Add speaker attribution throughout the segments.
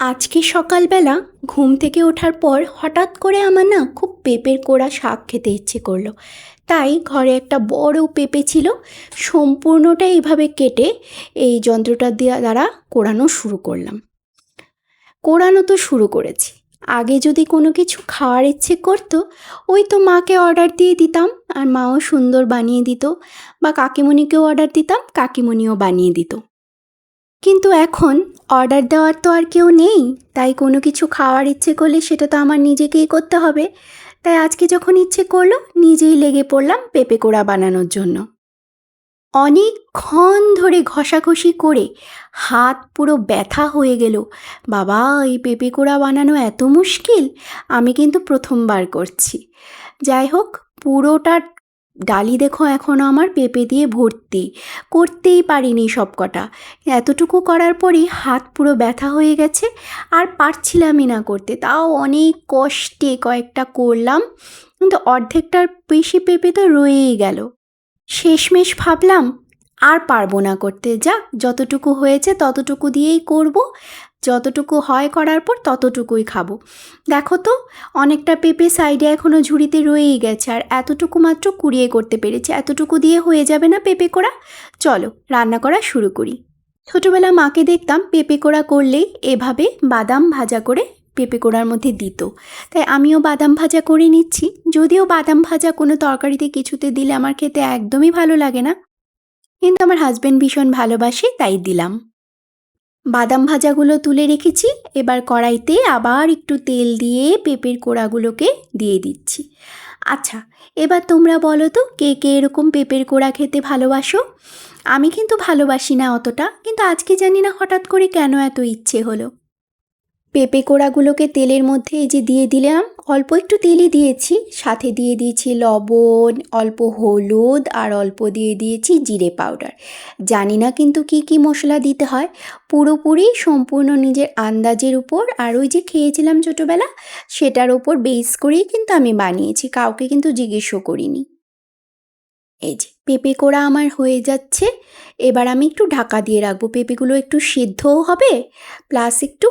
Speaker 1: আজকে সকালবেলা ঘুম থেকে ওঠার পর হঠাৎ করে আমার না খুব পেঁপের কোড়া শাক খেতে ইচ্ছে করল। তাই ঘরে একটা বড় পেঁপে ছিল, সম্পূর্ণটা এইভাবে কেটে এই যন্ত্রটা দ্বারা কোড়ানো শুরু করলাম। কোড়ানো তো শুরু করেছি। আগে যদি কোনো কিছু খাওয়ার ইচ্ছে করতো, ওই তো মাকে অর্ডার দিয়ে দিতাম আর মাও সুন্দর বানিয়ে দিত বা কাকিমণিকেও অর্ডার দিতাম, কাকিমণিও বানিয়ে দিত। কিন্তু এখন অর্ডার দেওয়ার তো আর কেউ নেই, তাই কোনো কিছু খাওয়ার ইচ্ছে করলে সেটা তো আমার নিজেকেই করতে হবে। তাই আজকে যখন ইচ্ছে করল, নিজেই লেগে পড়লাম পেঁপে কোড়া বানানোর জন্য। অনেকক্ষণ ধরে ঘষাঘষি করে হাত পুরো ব্যথা হয়ে গেল। বাবা, এই পেঁপে কোড়া বানানো এত মুশকিল, আমি কিন্তু প্রথমবার করছি। যাই হোক, পুরোটা ডালি দেখো এখনও আমার পেঁপে দিয়ে ভর্তি। করতেই পারিনি সব কটা এতটুকু করার পরই হাত পুরো ব্যথা হয়ে গেছে, আর পারছিলামই না করতে। তাও অনেক কষ্টে কয়েকটা করলাম, কিন্তু অর্ধেকটার বেশি পেঁপে তো রয়েই গেল। শেষমেশ ভাবলাম, আর পারব না করতে। যাক যতটুকু হয়েছে ততটুকু দিয়েই করব। যতটুকু হয় করার পর ততটুকুই খাব। দেখো তো, অনেকটা পেঁপে সাইডে এখনও ঝুড়িতে রয়েই গেছে আর এতটুকু মাত্র কুড়িয়ে করতে পেরেছি। এতটুকু দিয়ে হয়ে যাবে না পেঁপে করা চলো, রান্না করা শুরু করি। ছোটোবেলা মাকে দেখতাম পেঁপে কোড়া করলেই এভাবে বাদাম ভাজা করে পেঁপে কোড়ার মধ্যে দিত। তাই আমিও বাদাম ভাজা করে নিচ্ছি। যদিও বাদাম ভাজা কোনো তরকারিতে কিছুতে দিলে আমার খেতে একদমই ভালো লাগে না। কিন্তু আমার হাজব্যান্ড ভীষণ ভালোবাসে, তাই দিলাম। বাদাম ভাজাগুলো তুলে রেখেছি। এবার কড়াইতে আবার একটু তেল দিয়ে পেঁপের কোড়াগুলোকে দিয়ে দিচ্ছি। আচ্ছা এবার তোমরা বলো তো, কে কে এরকম পেঁপের কোড়া খেতে ভালোবাসো? আমি কিন্তু ভালোবাসি না অতটা, কিন্তু আজকে জানি না হঠাৎ করে কেন এত ইচ্ছে হলো। পেঁপে কোড়াগুলোকে তেলের মধ্যে এই যে দিয়ে দিলাম, অল্প একটু তেলই দিয়েছি। সাথে দিয়ে দিয়েছি লবণ, অল্প হলুদ আর অল্প দিয়ে দিয়েছি জিরে পাউডার। জানি না কিন্তু কি কি মশলা দিতে হয়। পুরোপুরি সম্পূর্ণ নিজের আন্দাজের উপর আর ওই যে খেয়েছিলাম ছোটোবেলা, সেটার ওপর বেস করেই কিন্তু আমি বানিয়েছি। কাউকে কিন্তু জিজ্ঞেসও করিনি। এই যে পেঁপে কোড়া আমার হয়ে যাচ্ছে। এবার আমি একটু ঢাকা দিয়ে রাখব। পেঁপেগুলো একটু সিদ্ধও হবে প্লাস একটু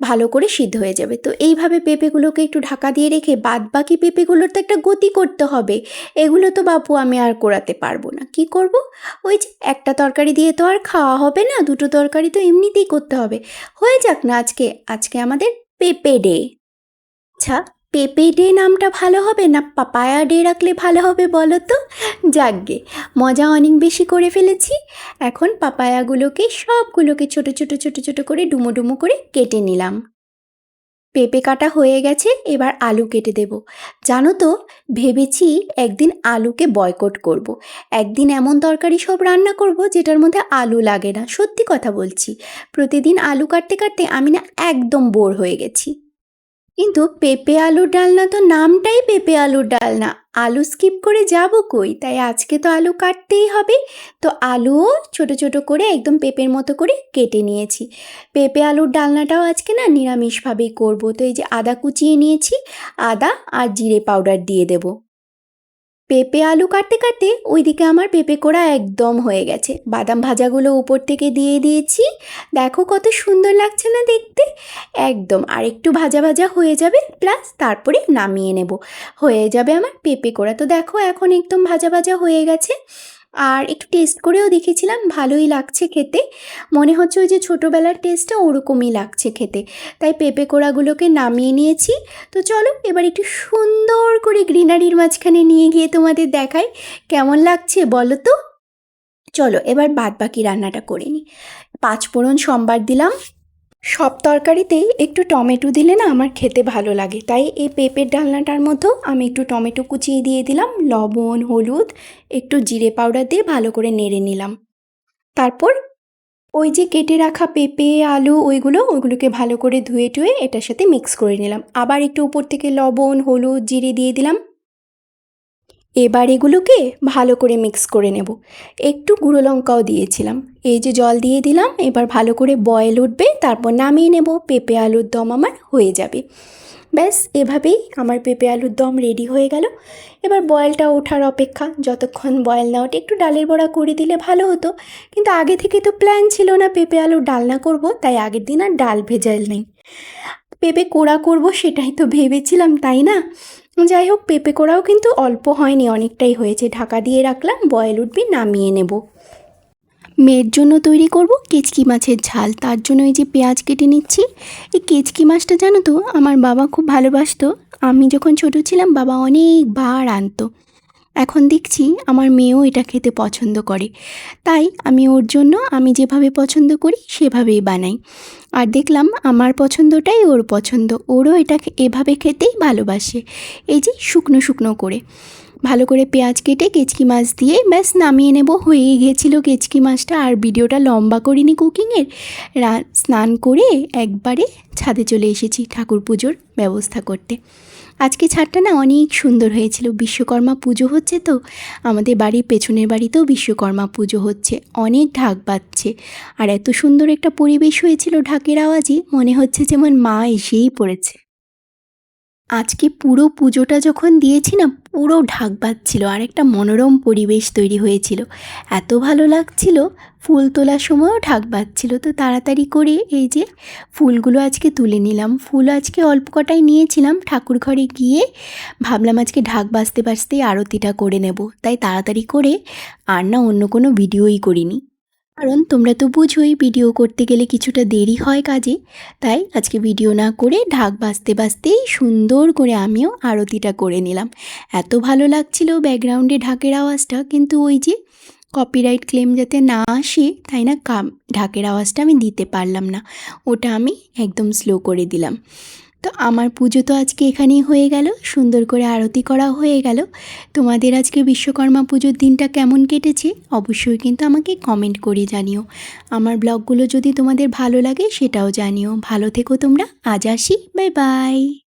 Speaker 1: ভালো করে সিদ্ধ হয়ে যাবে। তো এইভাবে পেঁপেগুলোকে একটু ঢাকা দিয়ে রেখে বাদ বাকি পেঁপেগুলোর তো একটা গতি করতে হবে। এগুলো তো বাপু আমি আর করাতে পারব না। কি করব? ওই যে একটা তরকারি দিয়ে তো আর খাওয়া হবে না, দুটো তরকারি তো এমনিতেই করতে হবে। হয়ে যাক না আজকে আজকে আমাদের পেঁপে ডে আচ্ছা পেঁপে ডে নামটা ভালো হবে না পাপায়া ডে রাখলে ভালো হবে বলো তো? যাকগে, মজা অনেক বেশি করে ফেলেছি। এখন পাপায়াগুলোকে সবগুলোকে ছোট ছোট ছোট ছোট করে ডুমো ডুমো করে কেটে নিলাম। পেঁপে কাটা হয়ে গেছে, এবার আলু কেটে দেব। জানো তো, ভেবেছি একদিন আলুকে বয়কট করব। একদিন এমন তরকারি সব রান্না করব যেটার মধ্যে আলু লাগে না। সত্যি কথা বলছি। প্রতিদিন আলু কাটতে কাটতে আমি না একদম বোর হয়ে গেছি। কিন্তু পেঁপে আলুর ডালনা তো নামটাই পেঁপে আলুর ডালনা। আলু স্কিপ করে যাব কই? তাই আজকে তো আলু কাটতেই হবে। তো আলুও ছোট ছোট করে একদম পেঁপের মতো করে কেটে নিয়েছি। পেঁপে আলুর ডালনাটাও আজকে না নিরামিষভাবেই করব। তো এই যে আদা কুচিয়ে নিয়েছি, আদা আর জিরে পাউডার দিয়ে দেবো। পেঁপে আলু কাটতে কাটতে ওইদিকে আমার পেঁপে কোড়া একদম হয়ে গেছে। বাদাম ভাজাগুলো উপর থেকে দিয়ে দিয়েছি। দেখো কত সুন্দর লাগছে না দেখতে। একদম, আর একটু ভাজা ভাজা হয়ে যাবে প্লাস তারপরে নামিয়ে নেব। হয়ে যাবে আমার পেঁপে কোড়া। তো দেখো এখন একদম ভাজা ভাজা হয়ে গেছে, আর একটু টেস্ট করেও দেখেছিলাম, ভালোই লাগছে খেতে। মনে হচ্ছে ওই যে ছোটোবেলার টেস্টটা ওরকমই লাগছে খেতে। তাই পেঁপে কোড়াগুলোকে নামিয়ে নিয়েছি। তো চলো এবার একটু সুন্দর করে গ্রিনারির মাঝখানে নিয়ে গিয়ে তোমাদের দেখাই, কেমন লাগছে বলো তো? চলো এবার বাদ বাকি রান্নাটা করে নিই। পাঁচ ফোড়ন সোমবার দিলাম। সব তরকারিতেই একটু টমেটো দিলে না আমার খেতে ভালো লাগে। তাই এই পেঁপের ডালনাটার মধ্যেও আমি একটু টমেটো কুচিয়ে দিয়ে দিলাম, লবণ, হলুদ, একটু জিরে পাউডার দিয়ে ভালো করে নেড়ে নিলাম। তারপর ওই যে কেটে রাখা পেঁপে, আলু ওইগুলো ওইগুলোকে ভালো করে ধুয়ে টুয়ে এটার সাথে মিক্স করে নিলাম। আবার একটু উপর থেকে লবণ, হলুদ, জিরে দিয়ে দিলাম। এবার এগুলোকে ভালো করে মিক্স করে নেব। একটু গুঁড়ো লঙ্কাও দিয়েছিলাম। এই যে জল দিয়ে দিলাম, এবার ভালো করে বয়েল উঠবে, তারপর নামিয়ে নেব। পেঁপে আলুর দম আমার হয়ে যাবে। ব্যাস, এভাবেই আমার পেঁপে আলুর দম রেডি হয়ে গেল। এবার বয়েলটা ওঠার অপেক্ষা, যতক্ষণ বয়েল না ওঠে, একটু ডালের বড়া করে দিলে ভালো হতো। কিন্তু আগে থেকে তো প্ল্যান ছিল না পেঁপে আলুর ডালনা করব, তাই আগের দিন আর ডাল ভেজাল নেই। পেঁপে কোড়া করব সেটাই তো ভেবেছিলাম, তাই না? যাই হোক পেঁপে কোড়াও কিন্তু অল্প হয়নি, অনেকটাই হয়েছে। ঢাকা দিয়ে রাখলাম, বয়েল উঠবে, নামিয়ে নেব। মেয়ের জন্য তৈরি করব কেচকি মাছের ঝাল। তার জন্য এই যে পেঁয়াজ কেটে নিচ্ছি। এই কেচকি মাছটা জানো তো, আমার বাবা খুব ভালোবাসতো। আমি যখন ছোট ছিলাম, বাবা অনেক অনেকবার আনতো। এখন দেখছি আমার মেয়েও এটা খেতে পছন্দ করে। তাই আমি ওর জন্য আমি যেভাবে পছন্দ করি সেভাবেই বানাই। আর দেখলাম আমার পছন্দটাই ওর পছন্দ। ওরও এটা এভাবে খেতেই ভালোবাসে। এই যে শুকনো শুকনো করে। ভালো করে পেঁয়াজ কেটে কেচকি মাছ দিয়ে ব্যাস নামিয়ে নেব। হয়ে গিয়েছিল কেচকি মাছটা। আর ভিডিওটা লম্বা করিনি কুকিংয়ের স্নান করে একবারে ছাদে চলে এসেছি ঠাকুর পুজোর ব্যবস্থা করতে। আজকে ছাদটা না অনেক সুন্দর হয়েছিল, বিশ্বকর্মা পুজো হচ্ছে তো, আমাদের বাড়ির পেছনের বাড়িতেও বিশ্বকর্মা পুজো হচ্ছে, অনেক ঢাক বাজছে। আর এত সুন্দর একটা পরিবেশ হয়েছিল ঢাকের আওয়াজে, মনে হচ্ছে যেমন মা এসেই পড়েছে। আজকে পুরো পুজোটা যখন দিয়েছি না, পুরো ঢাক বাজছিল আর একটা মনোরম পরিবেশ তৈরি হয়েছিল। এত ভালো লাগছিল, ফুল তোলার সময়ও ঢাক বাজছিল। তো তাড়াতাড়ি করে এই যে ফুলগুলো আজকে তুলে নিলাম। ফুল আজকে অল্প কটাই নিয়েছিলাম, ঠাকুর ঘরে গিয়ে ভাবলাম আজকে ঢাক বাজতে বাজতেই আরতিটা করে নেব। তাই তাড়াতাড়ি করে আর না অন্য কোনো ভিডিওই করিনি। কারণ তোমরা তো বুঝোই ভিডিও করতে গেলে কিছুটা দেরি হয় কাজে। তাই আজকে ভিডিও না করে ঢাক বাজতে বাজতেই সুন্দর করে আমিও আরতিটা করে নিলাম। এত ভালো লাগছিল ব্যাকগ্রাউন্ডে ঢাকের আওয়াজটা, কিন্তু ওই যে কপিরাইট ক্লেম যাতে না আসে, তাই না? কাম ঢাকের আওয়াজটা আমি দিতে পারলাম না। ওটা আমি একদম স্লো করে দিলাম। তো আমার পুজো তো আজকে এখানেই হয়ে গেল, সুন্দর করে আরতি করা হয়ে গেল। তোমাদের আজকে বিশ্বকর্মা পুজোর দিনটা কেমন কেটেছে, অবশ্যই কিন্তু আমাকে কমেন্ট করে জানিও। আমার ব্লগগুলো যদি তোমাদের ভালো লাগে সেটাও জানিও। ভালো থেকো তোমরা, আজ আসি বাই বাই